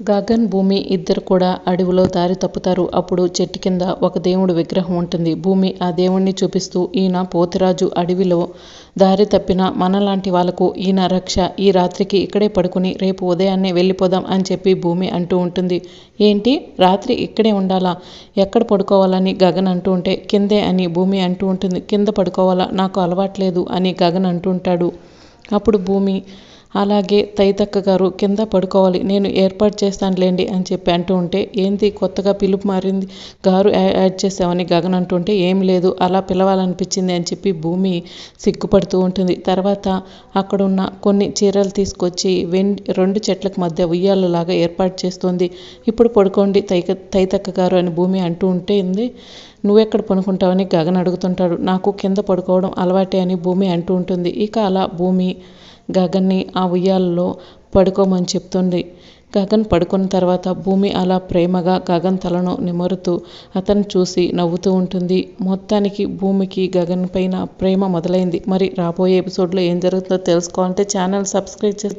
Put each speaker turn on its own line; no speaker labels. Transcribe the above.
గగన్ భూమి ఇద్దరు కూడా అడవిలో దారి తప్పుతారు. అప్పుడు చెట్టు కింద ఒక దేవుడి విగ్రహం ఉంటుంది. భూమి ఆ దేవుణ్ణి చూపిస్తూ ఈయన పోతురాజు అడవిలో దారి తప్పిన మనలాంటి వాళ్ళకు ఈయన రక్ష. ఈ రాత్రికి ఇక్కడే పడుకుని రేపు ఉదయాన్నే వెళ్ళిపోదాం అని చెప్పి భూమి అంటూ ఉంటుంది. ఏంటి రాత్రి ఇక్కడే ఉండాలా? ఎక్కడ పడుకోవాలని గగన్ అంటూ ఉంటే కిందే అని భూమి అంటూ ఉంటుంది. కింద పడుకోవాలా నాకు అలవాట్లేదు అని గగన్ అంటూ ఉంటాడు అప్పుడు భూమి అలాగే తైతక్క గారు కింద పడుకోవాలి నేను ఏర్పాటు చేస్తానులేండి అని చెప్పి అంటూ ఉంటే ఏంది కొత్తగా పిలుపు మారింది గారు యాడ్ చేసామని గగన్ అంటుంటే ఏం లేదు అలా పిలవాలనిపించింది అని చెప్పి భూమి సిగ్గుపడుతూ ఉంటుంది. తర్వాత అక్కడున్న కొన్ని చీరలు తీసుకొచ్చి వెండి రెండు చెట్లకు మధ్య ఉయ్యాలలాగా ఏర్పాటు చేస్తుంది. ఇప్పుడు పడుకోండి తైక తైతక్క గారు అని భూమి అంటూ ఉంటే నువ్వెక్కడ పనుకుంటావని గగన్ అడుగుతుంటాడు. నాకు కింద పడుకోవడం అలవాటే అని భూమి అంటూ ఉంటుంది. ఇక అలా భూమి గగన్ని ఆ ఉయ్యాలలో పడుకోమని చెప్తుంది. గగన్ పడుకున్న తర్వాత భూమి అలా ప్రేమగా గగన్ తలను నిమరుతూ అతను చూసి నవ్వుతూ ఉంటుంది. మొత్తానికి భూమికి గగన్ పైన ప్రేమ మొదలైంది. మరి రాబోయే ఎపిసోడ్లో ఏం జరుగుతుందో తెలుసుకోవాలంటే ఛానల్ సబ్స్క్రైబ్ చేసి